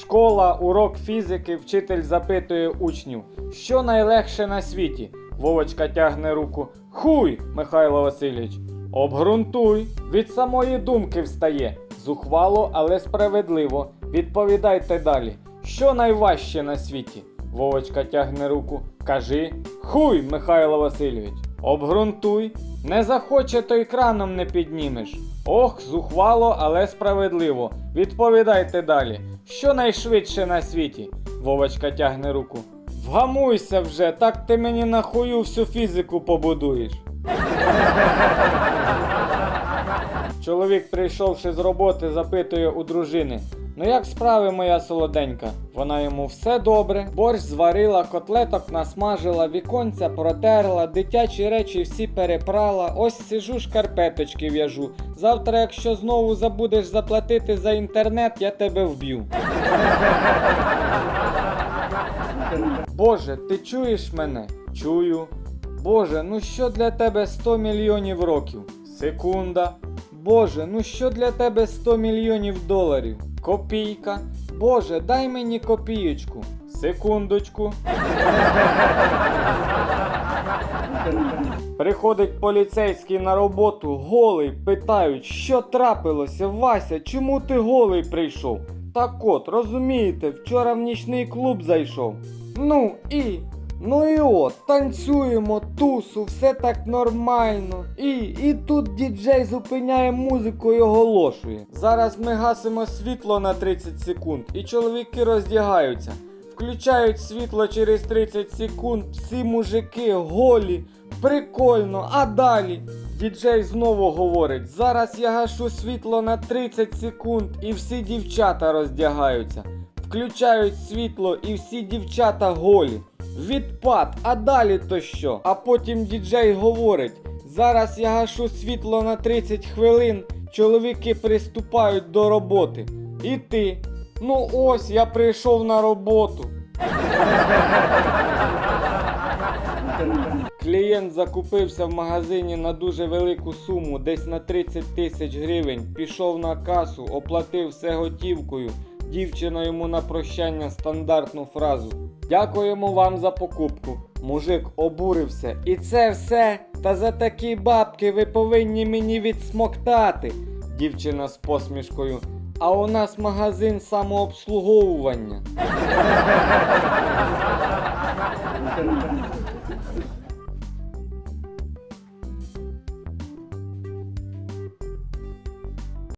Школа, урок фізики, вчитель запитує учнів, що найлегше на світі. Вовочка тягне руку. Хуй, Михайло Васильович. Обґрунтуй. Від самої думки встає. Зухвало, але справедливо. Відповідайте далі. Що найважче на світі? Вовочка тягне руку. Кажи. Хуй, Михайло Васильович. Обґрунтуй. Не захоче, то й краном не піднімеш. Ох, зухвало, але справедливо. Відповідайте далі. Що найшвидше на світі? Вовочка тягне руку. Вгамуйся вже, так ти мені на хую всю фізику побудуєш. Чоловік, прийшовши з роботи, запитує у дружини: Ну як справи, моя солоденька? Вона йому все добре. Борщ зварила, котлеток насмажила, віконця протерла, дитячі речі всі перепрала. Ось сижу, шкарпеточки в'яжу. Завтра, якщо знову забудеш заплатити за інтернет, я тебе вб'ю. Боже, ти чуєш мене? Чую. Боже, ну що для тебе 100 мільйонів років? Секунда. Боже, ну що для тебе 100 мільйонів доларів? Копійка. Боже, дай мені копієчку. Секундочку. Приходить поліцейський на роботу, голий, питають, що трапилося, Вася, чому ти голий прийшов? Так от, розумієте, вчора в нічний клуб зайшов. Ну і. Ну і от, танцюємо, тусу, все так нормально. І, і тут діджей зупиняє музику і оголошує. Зараз ми гасимо світло на 30 секунд, і чоловіки роздягаються. Включають світло через 30 секунд, всі мужики голі. Прикольно, а далі? Діджей знову говорить: зараз я гашу світло на 30 секунд, і всі дівчата роздягаються. Включають світло і всі дівчата голі. Відпад, а далі то що? А потім діджей говорить: зараз я гашу світло на 30 хвилин, чоловіки приступають до роботи. І ти. Ну ось я прийшов на роботу. Клієнт закупився в магазині на дуже велику суму, десь на 30 тисяч гривень. Пішов на касу, оплатив все готівкою. Дівчина йому на прощання стандартну фразу. Дякуємо вам за покупку. Мужик обурився. І це все. Та за такі бабки ви повинні мені відсмоктати. Дівчина з посмішкою. А у нас магазин самообслуговування.